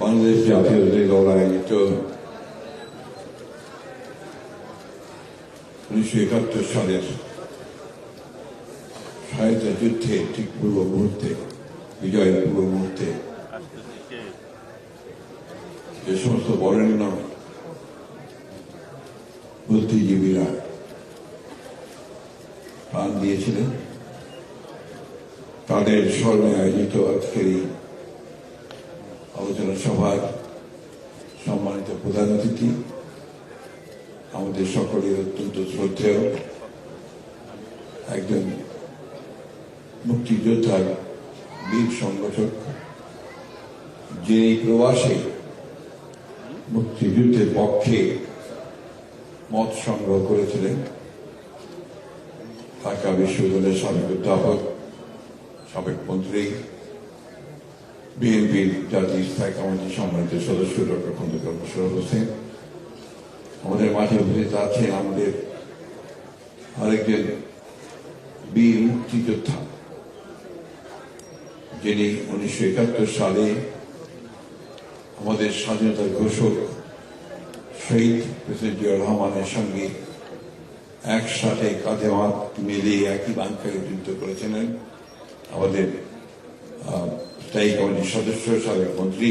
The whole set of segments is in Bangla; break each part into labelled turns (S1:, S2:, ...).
S1: বাংলাদেশ জাতীয় আয়োজিত উনিশশো একাত্তর সালের স্বায়ত্ত যুদ্ধে ঠিক পূর্ব মুহূর্তে বিজয়ের পূর্ব মুহূর্তে যে সমস্ত বরেণ্য বুদ্ধিজীবীরা প্রাণ দিয়েছিলেন তাদের স্মরণে আয়োজিত আজকের এই আলোচনা সভার সম্মানিত প্রধান অতিথি, আমাদের সকলের অত্যন্ত শ্রদ্ধেয় একজন মুক্তিযোদ্ধার বীর সংগঠক, যিনি প্রবাসে মুক্তিযুদ্ধের পক্ষে মত সংগ্রহ করেছিলেন, ঢাকা বিশ্ববিদ্যালয়ের সাবেক অধ্যাপক সাবেক মন্ত্রী বিএনপির জাতীয় স্থায়ী কমিটির সম্মানিত সদস্য ডক্টর খন্দকার মোশারফ হোসেন আমাদের মাঝে উপস্থিত আছেন আমাদের আরেকজন বীর মুক্তিযোদ্ধা যিনি উনিশশো একাত্তর সালে আমাদের স্বাধীনতার ঘোষক শহীদ প্রেসিডেন্ট জিয়া রহমানের সঙ্গে একসাথে কাঁধে হাত মিলিয়ে একই বাংকারে যুদ্ধ করেছিলেন। আমাদের স্থায়ী কমিটির সদস্য সাবেক মন্ত্রী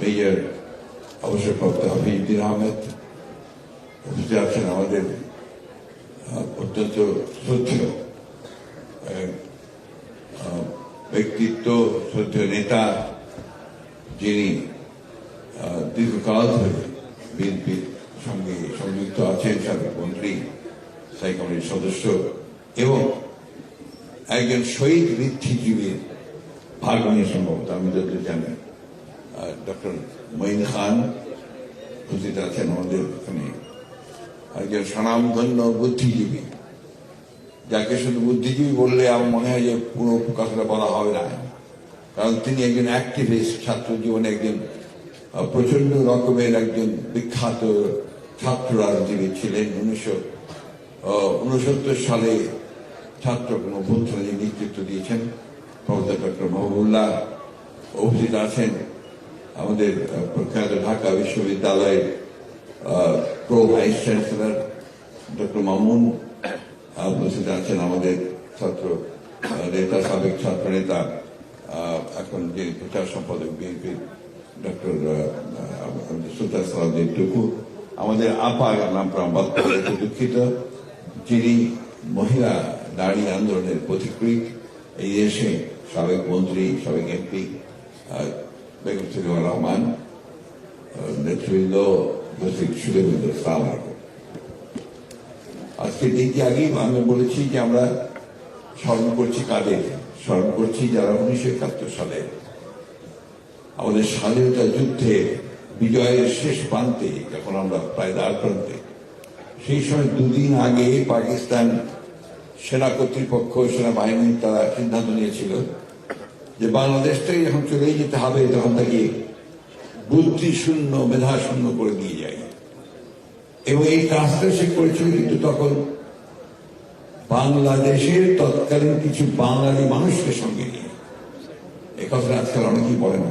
S1: মেজর অবসরপ্রাপ্ত হাফিজুদ্দিন আহমেদ উপস্থিত আছেন আমাদের অত্যন্ত শ্রদ্ধেয় ব্যক্তিত্ব, শ্রদ্ধেয় নেতা যিনি দীর্ঘকাল ধরে বিএনপির সঙ্গে সংযুক্ত আছেন সাবেক মন্ত্রী, স্থায়ী কমিটির সদস্য এবং একজন শহীদ বৃদ্ধিজীবীর ভাগ নিয়ে সম্ভবত, আমি যত জানি। ডক্টর মঈন খান, উপস্থিত আছেন আমাদের এখানে। একজন স্বনামধন্য বুদ্ধিজীবী, যাকে শুধু বুদ্ধিজীবী বললে আমার মনে হয় যে পুরো কথাটা বলা হবে না। কারণ তিনি একজন অ্যাক্টিভিস্ট ছাত্র জীবনে একজন প্রচণ্ড রকমের একজন বিখ্যাত ছাত্র রাজনীতি ছিলেন। উনিশশো উনসত্তর সালে ছাত্র অভ্যুত্থানে যিনি নেতৃত্ব দিয়েছেন প্রফেসর ডক্টর মাহবুল্লাহ উপস্থিত আছেন আমাদের প্রখ্যাত ঢাকা বিশ্ববিদ্যালয়ের pro vice chancellor doctor Mamun. উপস্থিত আছেন আমাদের ছাত্র নেতা, সাবেক ছাত্র নেতা এখন যে প্রচার সম্পাদক বিএনপির ডক্টর সুলতান সালাউদ্দিন টুকু, আমাদের আপা নাম প্রাম্বাদ দুঃখিত, যিনি মহিলা নারী আন্দোলনের পথিকৃত এই দেশে সাবেক মন্ত্রী, সাবেক এমপি রহমান নেতৃবৃন্দ উপস্থিত সুরেবৃন্দ সালাম আগেই আমি বলেছি যে আমরা স্মরণ করছি কাদের? স্মরণ করছি যারা উনিশশো একাত্তর সালে আমাদের স্বাধীনতা যুদ্ধে বিজয়ের শেষ প্রান্তে, যখন আমরা প্রায় দ্বার প্রান্তে, সেই সময় দুদিন আগে পাকিস্তান সেনা কর্তৃপক্ষ সেনাবাহিনী তারা সিদ্ধান্ত নিয়েছিল যে বাংলাদেশটাই যখন চলেই যেতে হবে, তখন তাকে বুদ্ধি শূন্য, মেধা শূন্য করে দিয়ে যায়। এবং এই কাজটা সে করেছিল, কিন্তু তখন বাংলাদেশের তৎকালীন কিছু বাঙালি মানুষকে সঙ্গে নিয়ে। এ কথা আজকাল অনেকেই বলে না।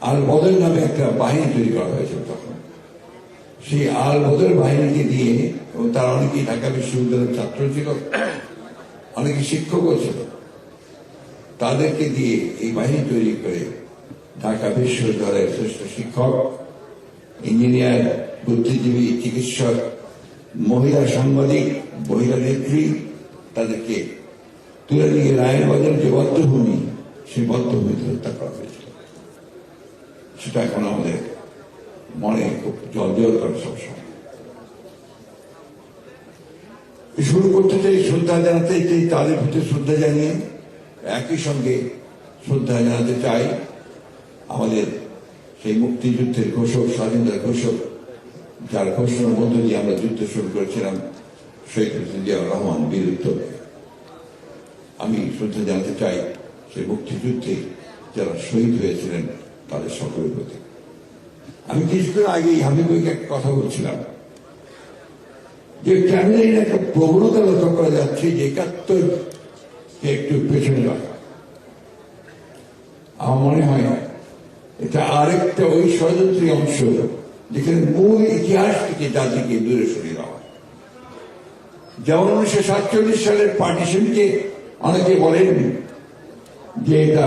S1: আর বদল নামে একটা বাহিনী তৈরি করা হয়েছিল তখন। সেই আল বদল বাহিনীকে দিয়ে, এবং তার অনেকেই ঢাকা বিশ্ববিদ্যালয়ের ছাত্র ছিল, অনেকে শিক্ষকও ছিল, তাদেরকে দিয়ে এই বাহিনী তৈরি করে ঢাকা বিশ্ববিদ্যালয়ের শ্রেষ্ঠ শিক্ষক, ইঞ্জিনিয়ার, বুদ্ধিজীবী, চিকিৎসক, মহিলা সাংবাদিক, মহিলা নেত্রী, তাদেরকে তুলে নিয়ে রায়ের বাজার যে বদ্ধভূমি, সেই বদ্ধভূমিতে হত্যা করা হয়েছিল। সেটা এখন আমাদের মনে খুব জল করে সবসময়। শুরু করতে চাই শ্রদ্ধা জানাতে চাই তাদের প্রতি শ্রদ্ধা জানিয়ে। একই সঙ্গে শ্রদ্ধা জানাতে চাই আমাদের সেই মুক্তিযুদ্ধের ঘোষক স্বাধীনতার ঘোষক, যার ঘোষণার মধ্য দিয়ে আমরা যুদ্ধ শুরু করেছিলাম প্রেসিডেন্ট জিয়াউর রহমান বীর আমি শ্রদ্ধা জানাতে চাই সেই মুক্তিযুদ্ধে যারা শহীদ হয়েছিলেন, তাদের সকলের প্রতি। আমি কিছুক্ষণ আগেই হাবিবকে একটা কথা বলছিলাম। যে কেন একটা প্রবণতা লক্ষ্য করা যাচ্ছে যে একাত্তর একটু পেছনে রাখা আমার মনে হয় এটা আরেকটা ওই ষড়যন্ত্রী অংশ যেখানে মূল ইতিহাস থেকে জাতিকে দূরে সরিয়ে দেওয়া যেমন উনিশশো সাতচল্লিশ সালের পার্টিশনকে অনেকে বলেন যে এটা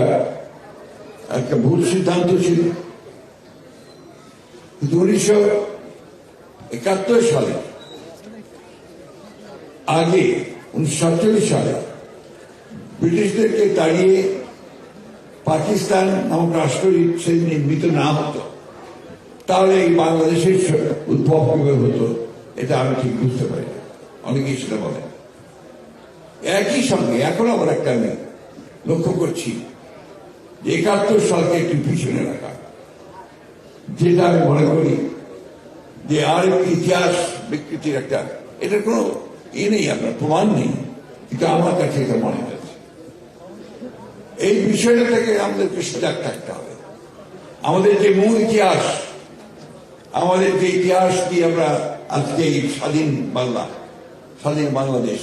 S1: একটা ভুল সিদ্ধান্ত ছিল। কিন্তু উনিশশো একাত্তর সালে, আগে উনিশশো সাতচল্লিশ সালে ব্রিটিশদেরকে তাড়িয়ে পাকিস্তান নামক রাষ্ট্র সেদিন নির্মিত না হতো। তাহলে এই বাংলাদেশের উদ্ভব কীভাবে হতো, এটা আমি ঠিক বুঝতে পারি না। অনেকেই সেটা বলেন একই সঙ্গে এখন আবার একটা আমি লক্ষ্য করছি যে একাত্তর সালকে একটু পিছনে রাখা যেটা আমি মনে করি যে আর ইতিহাস বিকৃতির একটা, এটার কোনো ই নেই, আপনার প্রমাণ নেই, কিন্তু আমার কাছে এটা মনে হয়েছে। এই বিষয়টা থেকে আমাদেরকে সজাগ থাকতে হবে। আমাদের যে মূল ইতিহাস, আমাদের যে ইতিহাস দিয়ে আমরা আজকে এই স্বাধীন বাংলা, স্বাধীন বাংলাদেশ,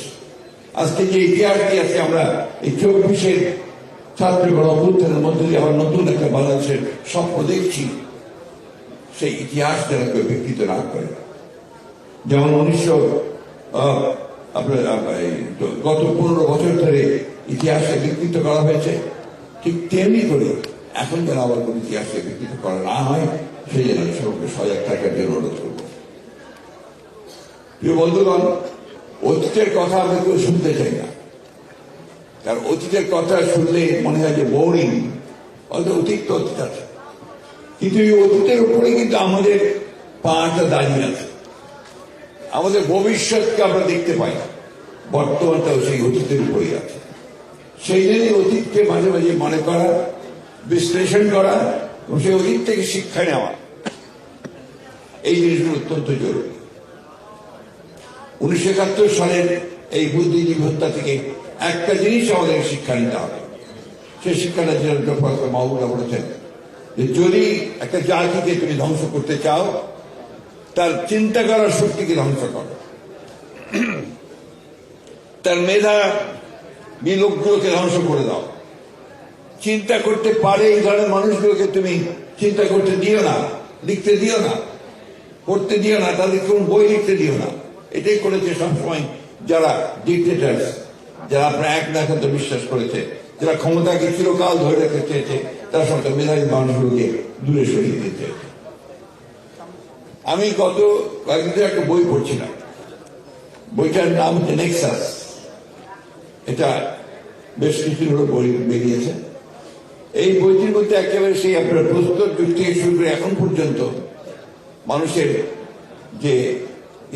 S1: আজকে যে ইতিহাস দিয়ে আছে আমরা এই চব্বিশের ছাত্র গণ অভ্যুত্থানের মধ্যে দিয়ে আমরা নতুন একটা বাংলাদেশের স্বপ্ন দেখছি সেই ইতিহাস যেন কেউ বিকৃত না করে। যেমন উনিশশো আপনার গত পনেরো বছর ধরে ইতিহাসে বিকৃত করা হয়েছে। ঠিক তেমনি করে এখন যেন আবার কোন ইতিহাসে বিকৃত করা না হয়, সেই জন্য সবকে সজাগ থাকার জন্য অনুরোধ করব। প্রিয় বন্ধুগণ, অতীতের কথা আমি কেউ শুনতে চাই না। কারণ অতীতের কথা শুনলে মনে হয় যে বোরিং হয়তো অতীত তো অতীত আছে। কিন্তু এই অতীতের উপরে কিন্তু আমাদের পাটা দাঁড়িয়ে আছে। আমাদের ভবিষ্যৎকে আমরা দেখতে পাই বর্তমানটাও সেই অতীতের উপরেই আছে। সেই জন্যই অতীতকে মাঝে মাঝে মনে করা, বিশ্লেষণ করা এবং সেই অতীত থেকে শিক্ষা নেওয়া, এই জিনিসগুলো অত্যন্ত জরুরি। উনিশশো একাত্তর সালের এই বুদ্ধিজীবী হত্যা থেকে একটা জিনিস আমাদের শিক্ষা নিতে হবে। সেই শিক্ষাটা যেন ডক্টর মাহবুবা বলেছেন যে যদি একটা জাতিকে তুমি ধ্বংস করতে চাও, তার চিন্তা করার শক্তিকে ধ্বংস করো। তার মেধা বিলোকগুলোকে ধ্বংস করে দাও। চিন্তা করতে পারে এই ধরনের মানুষগুলোকে তুমি চিন্তা করতে দিও না, লিখতে দিও না, পড়তে দিও না, তাদের কোন বই লিখতে দিও না। এটাই করেছে সবসময় যারা ডিক্টেটার্স যারা আপনার এক না একান্ত বিশ্বাস করেছে, যারা ক্ষমতাকে চিরকাল ধরে রাখতে চেয়েছে, তার সঙ্গে মেধাবী মানুষগুলোকে দূরে সরিয়ে দিতে আমি গত কয়েকদিন একটা বই পড়ছিলাম। বইটার নাম হচ্ছে নেক্সাস এটা বেশ কিছু বই বেরিয়েছে। এই বইটির মধ্যে একেবারে সেই আপনার প্রস্তর যুগ থেকে শুরু করে এখন পর্যন্ত মানুষের যে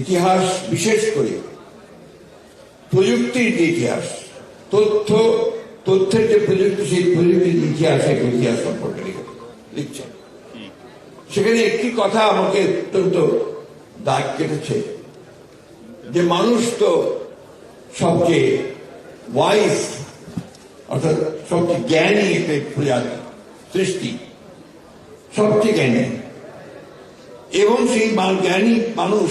S1: ইতিহাস, বিশেষ করে প্রযুক্তির যে ইতিহাস, তথ্য, তথ্যের যে প্রযুক্তি, সেই প্রযুক্তির ইতিহাস সেই ইতিহাস সম্পর্কে লিখে- লিখছেন সেখানে একটি কথা আমাকে অত্যন্ত দাগ কেটেছে, যে মানুষ তো সবচেয়ে ওয়াইজ অর্থাৎ সবচেয়ে জ্ঞানী একটা প্রজাতি, সৃষ্টি, সবচেয়ে জ্ঞানী। এবং সেই জ্ঞানী মানুষ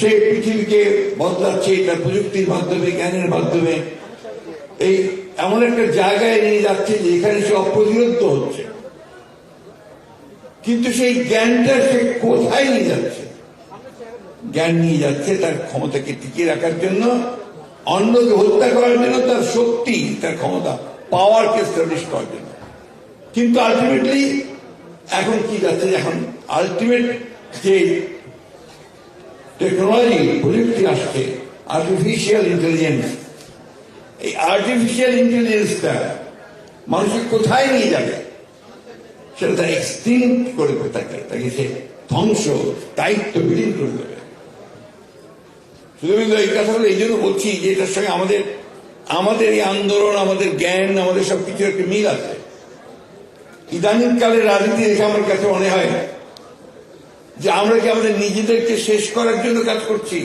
S1: সে পৃথিবীকে বদলাচ্ছে তার প্রযুক্তির মাধ্যমে, জ্ঞানের মাধ্যমে। এই এমন একটা জায়গায় নিয়ে যাচ্ছে যে এখানে সে অপ্রতিরোধ হচ্ছে। কিন্তু সেই জ্ঞানটা সে কোথায় নিয়ে যাচ্ছে? জ্ঞান নিয়ে যাচ্ছে তার ক্ষমতাকে টিকিয়ে রাখার জন্য, অন্যকে হত্যা করার জন্য তার শক্তি, তার ক্ষমতা পাওয়ারকে স্টাবলিশ করার জন্য। কিন্তু আলটিমেটলি এখন কি যাচ্ছে? এখন আলটিমেট যে টেকনোলজি, প্রযুক্তি আসছে। আর্টিফিশিয়াল ইন্টেলিজেন্স এই আর্টিফিশিয়াল ইন্টেলিজেন্সটা মানুষকে কোথায় নিয়ে যাবে? সেটা তার করে দেবে তাকে। তাকে সে ধ্বংস, দায়িত্ব বিলীন করে দেবে। শুধুমাত্র এই কথাগুলো এই জন্য বলছি যে এটার সঙ্গে আমাদের আমাদের এই আন্দোলন, আমাদের জ্ঞান, আমাদের সবকিছু একটা মিল আছে। ইদানিং কালের রাজনীতি দেখে আমার কাছে মনে হয় যে আমরা কি আমাদের নিজেদেরকে শেষ করার জন্য কাজ করছি?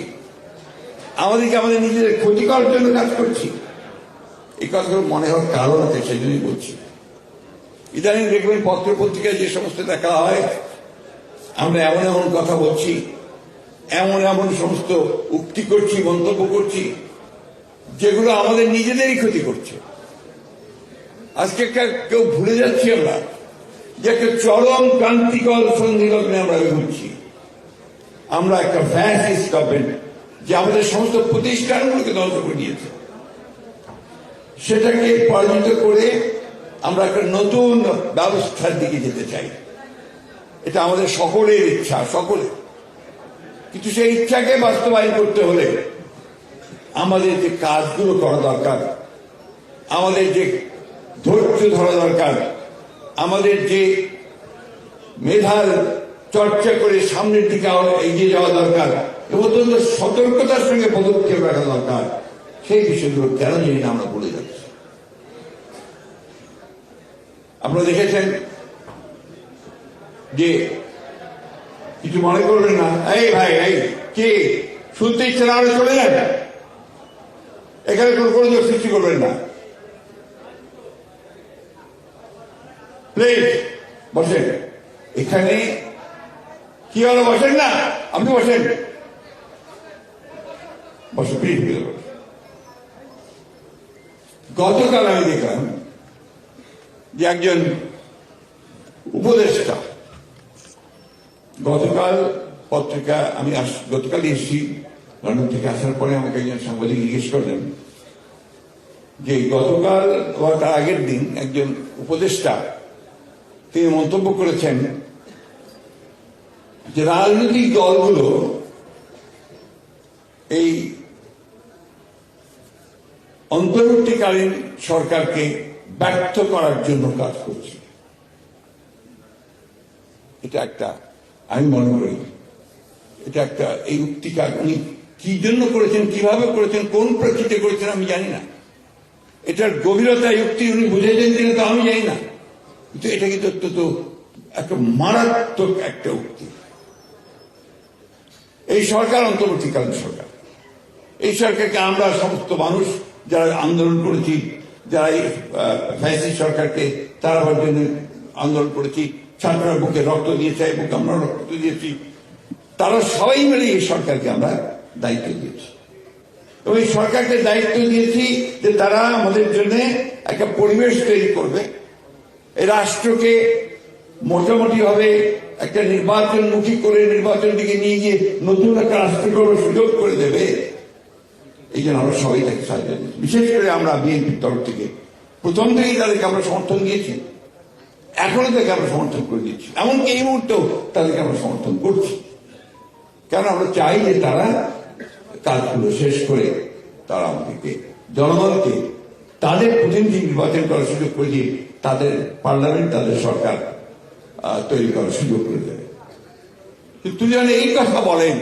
S1: আমাদেরকে আমাদের নিজেদের ক্ষতি করার জন্য কাজ করছি? এই কথাগুলো মনে হওয়ার কারণ আছে, সেই জন্যই বলছি। ইদানিং দেখবেন পত্র পত্রিকায় যে সমস্ত দেখা হয়, আমরা এমন এমন কথা বলছি, এমন এমন সমস্ত উক্তি করছি, মন্তব্য করছি, যেগুলো আমাদের নিজেদেরই ক্ষতি করছে। আজকে কেউ ভুলে যাচ্ছি আমরা। যে একটা চরম ক্রান্তিকর সন্ধিলগ্নে আমরা ঘুরছি আমরা একটা ফ্যাসিস্ট গভর্নমেন্ট যে আমাদের সমস্ত প্রতিষ্ঠানগুলোকে ধ্বংস করে দিয়েছে। সেটাকে পরাজিত করে আমরা একটা নতুন ব্যবস্থার দিকে যেতে চাই। এটা আমাদের সকলের ইচ্ছা, সকলের। কিন্তু সেই ইচ্ছাকে বাস্তবায়ন করতে হলে আমাদের যে কাজগুলো করা দরকার, আমাদের যে ধৈর্য ধরা দরকার আমাদের যে মেধার চর্চা করে সামনের দিকে এগিয়ে যাওয়া দরকার এবং অত্যন্ত সতর্কতার সঙ্গে পদক্ষেপ রাখা দরকার, সেই বিষয়গুলো কেন জানি না আমরা বলে যাচ্ছি। আপনারা দেখেছেন যে কিছু মনে করবেন না, এই ভাই, এই, কে? শুনতে ইচ্ছে না চলে যান। এখানে কোনো কোনো সৃষ্টি করবেন না। প্লিজ বসেন। এখানে কি হলো বসেন না? আপনি বসেন। বসে প্লিজ গতকাল আমি দেখলাম যে একজন উপদেষ্টা, গতকাল পত্রিকা আমি গতকাল এসেছি, লন্ডন থেকে আসার পরে আমাকে একজন সাংবাদিক জিজ্ঞেস করলেন যে গতকাল তার আগের দিন একজন উপদেষ্টা তিনি মন্তব্য করেছেন যে রাজনৈতিক দলগুলো এই অন্তর্বর্তীকালীন সরকারকে ব্যর্থ করার জন্য কাজ করছে। এটা একটা, আমি মনে করি, এটা একটা এই উক্তিটা উনি কি জন্য করেছেন, কীভাবে করেছেন, কোন প্রেক্ষিতে করেছেন আমি জানি না। এটার গভীরতা যুক্তি উনি বুঝেছেন কিনা তো আমি জানি না। কিন্তু এটা কিন্তু অত্যন্ত একটা মারাত্মক একটা উক্তি। এই সরকার অন্তর্বর্তীকালীন সরকার। এই সরকারকে আমরা সমস্ত মানুষ যারা আন্দোলন করেছি, যারা এই ফ্যাসি সরকারকে তাড়াবার জন্য আন্দোলন করেছি, ছাত্ররা বুকে রক্ত দিয়েছে বুকে আমরা রক্ত দিয়েছি, তারা সবাই মিলে এই সরকারকে আমরা দায়িত্ব দিয়েছি। এবং এই সরকারকে দায়িত্ব দিয়েছি যে তারা আমাদের জন্য একটা পরিবেশ তৈরি করবে রাষ্ট্রকে মোটামুটি ভাবে একটা নির্বাচনমুখী করে নির্বাচন দিকে নিয়ে গিয়ে নতুন একটা রাষ্ট্র করার সুযোগ করে দেবে, এই জন্য আমরা সবাই তাকে সাহায্য বিশেষ করে আমরা বিএনপির তরফ থেকে। প্রথম থেকেই তাদেরকে আমরা সমর্থন দিয়েছি। এখনও তাকে আমরা সমর্থন করে দিচ্ছি। এমনকি এই মুহূর্তেও তাদেরকে আমরা সমর্থন করছি। কেন আমরা চাই যে তারা কাজগুলো শেষ করে তারা আমাদেরকে, জনগণকে তাদের প্রতিনিধি নির্বাচন করার সুযোগ করে দিয়ে তাদের পার্লামেন্ট, তাদের সরকার তৈরি করার সুযোগ করে দেবে। কিন্তু যেন এই কথা বলেন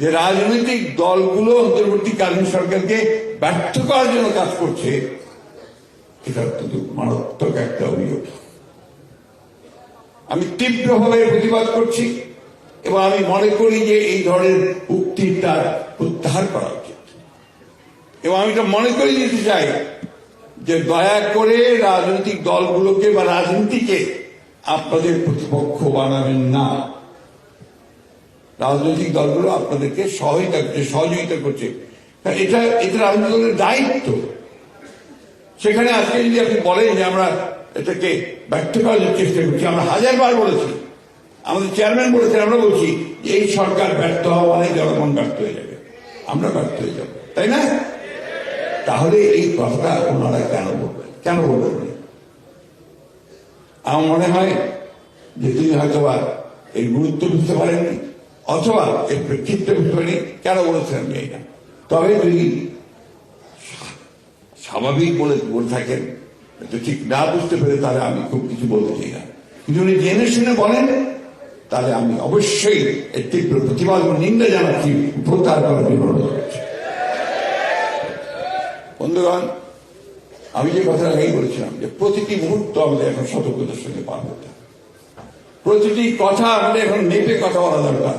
S1: যে রাজনৈতিক দলগুলো অন্তর্বর্তীকালীন সরকারকে ব্যর্থ করার জন্য কাজ করছে এটা অত্যন্ত মারাত্মক একটা অভিযোগ। আমি তীব্রভাবে প্রতিবাদ করছি, এবং আমি মনে করি যে এই ধরনের উক্তিটা উদ্ধার করা উচিত। এবং আমি এটা মনে করে দিতে চাই যে দয়া করে রাজনৈতিক দলগুলোকে বা রাজনীতিকে আপনাদের প্রতিপক্ষ বানাবেন না। রাজনৈতিক দলগুলো আপনাদেরকে সহায়তা করছে, সহযোগিতা করছে। এটা এটা রাজনৈতিক দলের দায়িত্ব। সেখানে আজকে যদি আপনি বলেন যে আমরা এটাকে ব্যর্থ করার চেষ্টা করছি, আমরা হাজারবার বলেছি, আমাদের চেয়ারম্যান বলেছেন, আমরা বলছি এই সরকার ব্যর্থ হওয়া মানে জনগণ ব্যর্থ হয়ে যাবে। আমরা ব্যর্থ হয়ে যাব, তাই না? তাহলে এই কথাটা ওনারা কেন বলবেন কেন বলবেন আমার মনে হয় যে তিনি হয়তো এর গুরুত্ব বুঝতে পারেননি, অথবা এর প্রেক্ষিতটা বুঝতে পারেনি কেন বলেছেন আমি এই না তবে যদি স্বাভাবিক বলে বলে থাকেন ঠিক না বুঝতে পেরে তাহলে আমি খুব কিছু বলতে চাই না। কিন্তু উনি জেনে শুনে বলেন, তাহলে আমি অবশ্যই এর তীব্র প্রতিবাদ এবং নিন্দা জানাচ্ছি প্রত্যাহার করার জন্য বন্ধুগণ, আমি যে কথাটা আগেই বলেছিলাম যে প্রতিটি মুহূর্ত আমাদের এখন সতর্কতার সঙ্গে পার করতে। প্রতিটি কথা আমাদের এখন মেপে কথা বলা দরকার।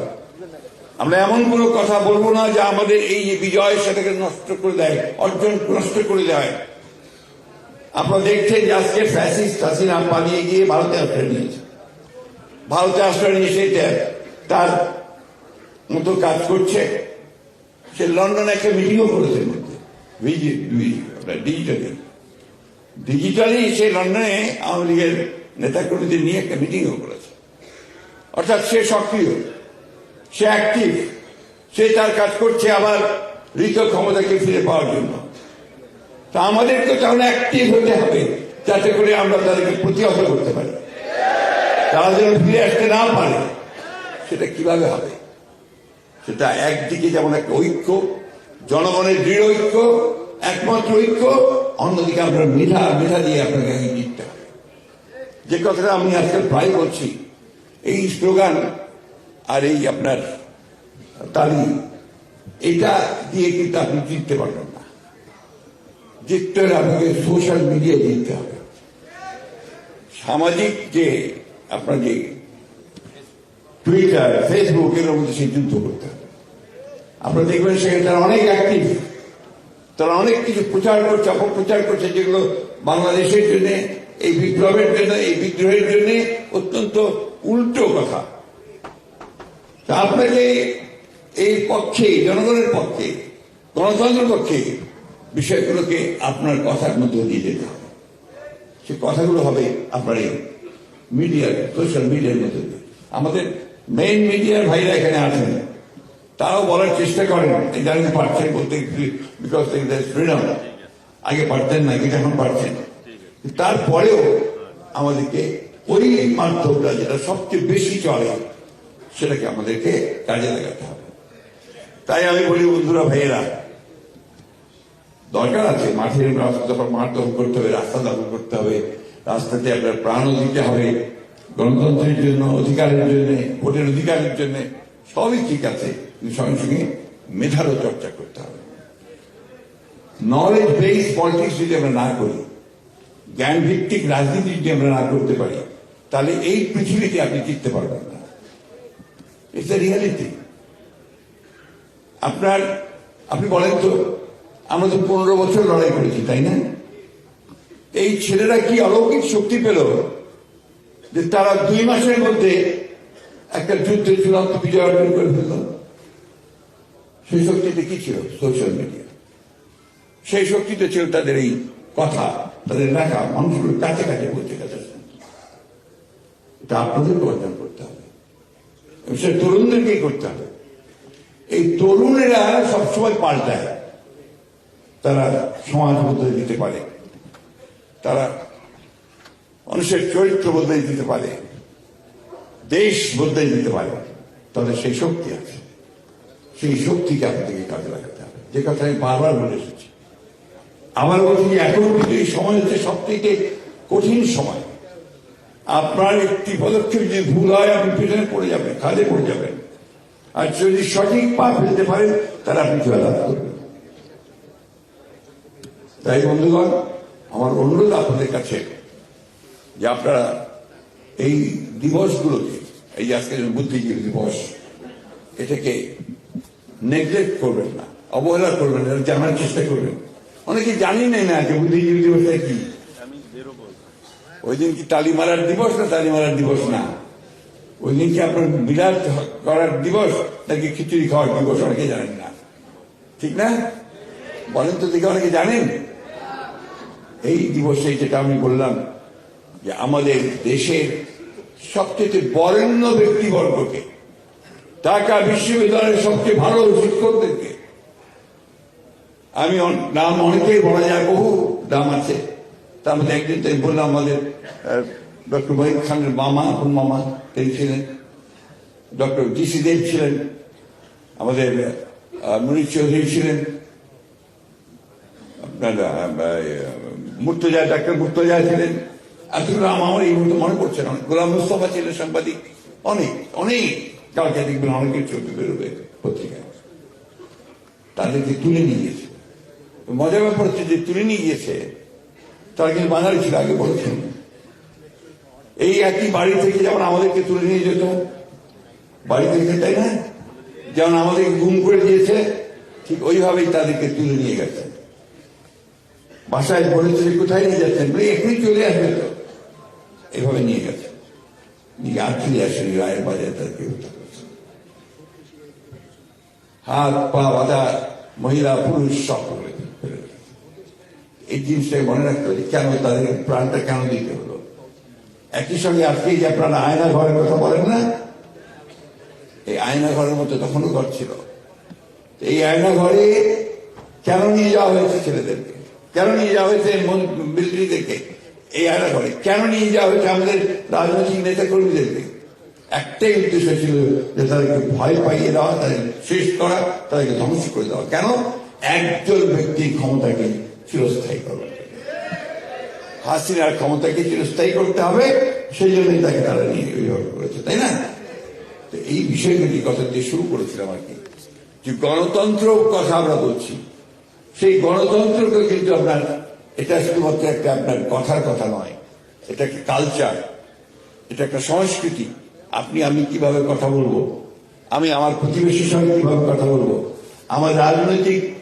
S1: আমরা এমন কোনো কথা বলব না যে আমাদের এই যে বিজয় সেটাকে নষ্ট করে দেয়, অর্জন নষ্ট করে দেয়। আপনারা দেখছেন যে আজকে ফ্যাসিস্ট হাসিনা পালিয়ে গিয়ে ভারতে আশ্রয় নিয়েছে। ভারতে আশ্রয় নিয়ে সে তার মতো কাজ করছে। সে লন্ডনে একটা মিটিংও করেছে। ডিজিটালি। ডিজিটালি সে লন্ডনে আওয়ামী লীগের নেতাকর্মীদের নিয়ে একটা মিটিংও করেছে। অর্থাৎ সে সক্রিয়, সে অ্যাক্টিভ সে তার কাজ করছে আবার ঋত ক্ষমতাকে ফিরে পাওয়ার জন্য। তা আমাদেরকে তাহলে অ্যাক্টিভ হতে হবে, যাতে করে আমরা তাদেরকে প্রতিহত করতে পারি। তারা যেন ফিরে আসতে না পারে, সেটা কীভাবে হবে? সেটা একদিকে যেমন একটা ঐক্য জনগণের দৃঢ় ঐক্য, একমাত্র ঐক্য, অন্যদিকে আমরা মেধা মেধা দিয়ে আপনাকে আগে জিততে হবে যে কথাটা আমি আজকাল প্রায় বলছি, এই স্লোগান আর এই আপনার তালি, এটা দিয়ে কিন্তু আপনি জিততে পারবেন না। জিততে হলে আপনাকে সোশ্যাল মিডিয়ায় জিততে হবে। সামাজিক যে আপনার যে টুইটার ফেসবুক এর মধ্যে সেই যুদ্ধ করতে হবে। আপনারা দেখবেন সেখানে তারা অনেক অ্যাক্টিভ তারা অনেক কিছু প্রচার করছে, অপপ্রচার করছে, যেগুলো বাংলাদেশের জন্য, এই বিপ্লবের জন্য, এই বিদ্রোহের জন্য অত্যন্ত উল্টো কথা। আপনাকে এই পক্ষে, জনগণের পক্ষে, গণতন্ত্রের পক্ষে বিষয়গুলোকে আপনার কথার মধ্যে দিয়ে যেতে হবে। সে কথাগুলো হবে আপনার এই মিডিয়ার সোশ্যাল মিডিয়ার মধ্যে আমাদের মেইন মিডিয়ার ভাইরা এখানে আছেন। তারাও বলার চেষ্টা করেন জানেন পারছেন বলতে বিকজ ফ্রিডম আগে পারতেন না, কিন্তু এখন পারছেন। তারপরেও আমাদেরকে ওই মাধ্যমটা যেটা সবচেয়ে বেশি চলে, সেটাকে আমাদেরকে কাজে লাগাতে হবে। তাই আমি বলি, বন্ধুরা, ভাইয়েরা, দরকার আছে মাঠের রাস্তা মাঠ দখল করতে হবে, রাস্তা দখল করতে হবে। রাস্তাতে আপনার প্রাণও দিতে হবে। গণতন্ত্রের জন্য, অধিকারের জন্য, ভোটের অধিকারের জন্য। সবই ঠিক আছে, কিন্তু সঙ্গে সঙ্গে মেধারও চর্চা করতে হবে। নলেজ বেস পলিটিক্স যদি আমরা না করি জ্ঞান ভিত্তিক রাজনীতি যদি আমরা না করতে পারি, তাহলে এই পৃথিবীতে আপনি জিততে পারবেন না। ইটস রিয়ালিটি আপনার, আপনি বলেন তো, আমরা তো পনেরো বছর লড়াই করেছি, তাই না? এই ছেলেরা কি অলৌকিক শক্তি পেল যে তারা দুই মাসের মধ্যে একটা যুদ্ধে চূড়ান্ত বিজয় অর্জন করে ফেলল সেই শক্তিতে কি ছিল? সোশ্যাল মিডিয়া সেই শক্তিতে ছিল তাদের এই কথা, তাদের লেখা, মানুষগুলো কাছে কাছে বলতে কাছে এটা আপনাদেরকে অর্জন করতে হবে। সে তরুণদেরকেই করতে হবে। এই তরুণেরা সবসময় পাল্টায় তারা সমাজ বদলে দিতে পারে। তারা মানুষের চরিত্র বদলে দিতে পারে। দেশ বদলে দিতে পারে। তাদের সেই শক্তি আছে। সেই শক্তিকে আপনাদেরকে কাজে লাগাতে হবে। যে কথা আমি বারবার বলে এসেছি। আমার বলছি এখন কিন্তু এই সময় হচ্ছে সব থেকে কঠিন সময়। আপনার একটি পদক্ষেপ যদি ভুল হয়, আপনি পেছনে পড়ে যাবেন, খাদে পড়ে যাবেন। আর যদি সঠিক পা ফেলতে পারেন, তাহলে আপনি জয়লাভ করবেন। তাই বন্ধুগণ, আমার অনুরোধ আপনাদের কাছে যে আপনারা এই দিবসগুলোকে এই আজকে বুদ্ধিজীবী দিবস এটাকে নেগলেক্ট করবেন না, অবহেলা করবেন না জানার চেষ্টা করবেন? অনেকে জানি না যে বুদ্ধিজীবী দিবসটা কি। ওই দিন কি তালি মারার দিবস না তালি মারার দিবস না? ওই দিন কি আপনার বিলাস করার দিবস নাকি খিচুড়ি খাওয়ার দিবস, অনেকে জানেন না। ঠিক না? বলেন তো দেখে অনেকে জানেন? এই দিবসে যেটা আমি বললাম যে আমাদের দেশের সবচেয়ে বরেণ্য ব্যক্তিবর্গকে, ঢাকা বিশ্ববিদ্যালয়ের সবচেয়ে ভালো শিক্ষকদেরকে। আমি নাম অনেকেই বলা যায়, বহু নাম আছে। তার মধ্যে একদিন তো আমি বললাম আমাদের ডক্টর মহিদ খানের মামা, আপন মামা, তিনি ছিলেন। ডক্টর জিসি দেব ছিলেন, আমাদের মনির চৌধুরী ছিলেন। আপনার মুর্তজা, ডাক্তার মুর্তজা ছিলেন। এতগুলো আমার এই মুহূর্তে মনে পড়ছে না। গোলাম মুস্তফা ছিলেন সাংবাদিক। অনেক অনেক। কালকে দেখবেন অনেকের ছবি বেরোবে পত্রিকায় তাদেরকে তুলে নিয়ে গিয়েছে মজার ব্যাপার হচ্ছে যে তুলে নিয়ে গিয়েছে তারা কিন্তু বাঙালি ছিল, আগে বলেছেন। এই একই বাড়ি থেকে যেমন আমাদেরকে তুলে নিয়ে যেত। বাড়ি থেকে তাই না? যেমন আমাদেরকে গুম করে দিয়েছে, ঠিক ওইভাবেই তাদেরকে তুলে নিয়ে গেছে। বাসায় বলেছে কোথায় নিয়ে যাচ্ছেন? এখনই চলে আসবে তো। এভাবে নিয়ে গেছে। আর আসেনি রায়ের বাজারে হত্যা করেছে হাত, পা বাঁধা মহিলা, পুরুষ, সব। এই জিনিসটাকে মনে রাখতে হবে কেন তাদের প্রাণটা কেন দিতে হলো? একই সঙ্গে আজকে যে আপনারা আয়না ঘরের কথা বলেন না, এই আয়না ঘরের মতো তখনও ঘর ছিল। এই আয়না ঘরে কেন নিয়ে যাওয়া হয়েছে ছেলেদেরকে? কেন নিয়ে যাওয়া হয়েছে মিলিটারিদেরকে এই আয়না ঘরে কেন নিয়ে যাওয়া হয়েছে আমাদের রাজনৈতিক নেতা কর্মীদেরকে একটাই উদ্দেশ্য ছিল যে তাদেরকে ভয় পাইয়ে দেওয়া, তাদের শেষ করা, তাদেরকে ধ্বংস করে দেওয়া। কেন? একজন ব্যক্তির ক্ষমতাকে চিরস্থায়ী করবে। হাসিনার ক্ষমতাকে চিরস্থায়ী করতে হবে, সেই জন্যই তাকে তারা নিয়ে ওইভাবে করেছে, তাই না? তো এই বিষয়গুলি কথা দিয়ে শুরু করেছিলাম আর কি। যে গণতন্ত্র কথা আমরা বলছি। সেই গণতন্ত্রকে কিন্তু আপনার এটা শুধুমাত্র একটা আপনার কথার কথা নয়। এটা একটা কালচার এটা একটা সংস্কৃতি। আপনি, আমি কীভাবে কথা বলব? আমি আমার প্রতিবেশীর সঙ্গে কীভাবে কথা বলব? আমার রাজনৈতিক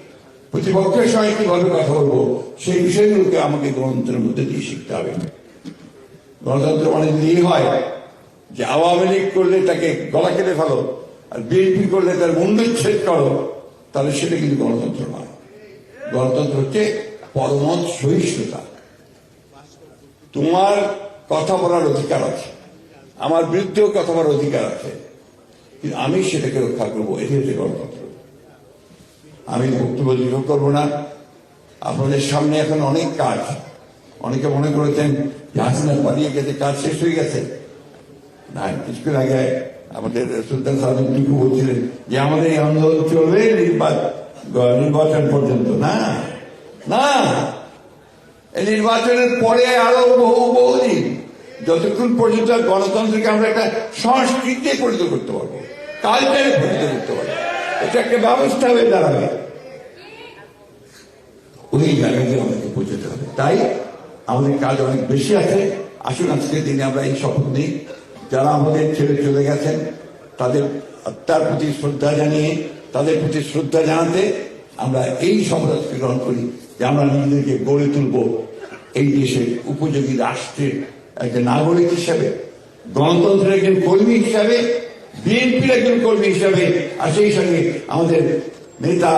S1: প্রতিপক্ষের সঙ্গে কীভাবে কথা বলব? সেই বিষয়গুলোকে আমাকে গণতন্ত্রের মধ্যে দিয়ে শিখতে হবে। গণতন্ত্র মানে যদি হয় যে আওয়ামী লীগ করলে তাকে গলা কেটে ফেলো আর বিএনপি করলে তার মুন্ডচ্ছেদ করো, তাহলে সেটা কিন্তু গণতন্ত্র নয়। গণতন্ত্র হচ্ছে পরমত সহিষ্ণুতা। তোমার কথা বলার অধিকার আছে। আমার বিরুদ্ধেও কথা বলার অধিকার আছে। কিন্তু আমি সেটাকে রক্ষা করব, এটি হচ্ছে গণতন্ত্র। আমি বক্তব্য দীর্ঘ করব না। আপনাদের সামনে এখন অনেক কাজ। অনেকে মনে করেছেন যে হাসিনা পালিয়ে গেছে, কাজ শেষ হয়ে গেছে। না, কিছুক্ষণ আগে আমাদের সুলতান সাহেব টিপু বলছিলেন যে, আমাদের এই আন্দোলন চলবে নির্বাচন পর্যন্ত, না? না, এই নির্বাচনের পরে আরও বহু বহুদিন, যতক্ষণ পর্যন্ত গণতন্ত্রকে আমরা একটা সংস্কৃতিতে পরিণত করতে পারব কালচারে পরিণত করতে পারব, এটা একটা ব্যবস্থা হয়ে দাঁড়াবে। ওই জায়গায় আমাদেরকে পৌঁছতে হবে। তাই আমাদের কাজ অনেক বেশি আছে। আসুন, আজকের দিনে আমরা এই শপথ নিই। যারা আমাদের ছেড়ে চলে গেছেন, তাদের আত্মার প্রতি শ্রদ্ধা জানিয়ে, তাদের প্রতি শ্রদ্ধা জানাতে আমরা এই শপথকে গ্রহণ করি। যে আমরা নিজেদেরকে গড়ে তুলব এই দেশের উপযোগী রাষ্ট্রের একজন নাগরিক হিসাবে, গণতন্ত্রের একজন কর্মী হিসাবে, বিএনপির একজন কর্মী হিসাবে, আর সেই সঙ্গে আমাদের নেতা,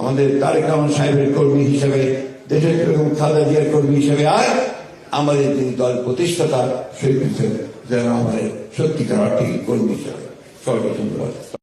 S1: আমাদের তারেক রহমান সাহেবের কর্মী হিসাবে, দেশের বেগম খালেদা জিয়ার কর্মী হিসাবে, আর আমাদের যিনি দল প্রতিষ্ঠাতা যারা আমাদের সত্যিকার অর্থে কর্মী হিসেবে। সর্বধন্যবাদ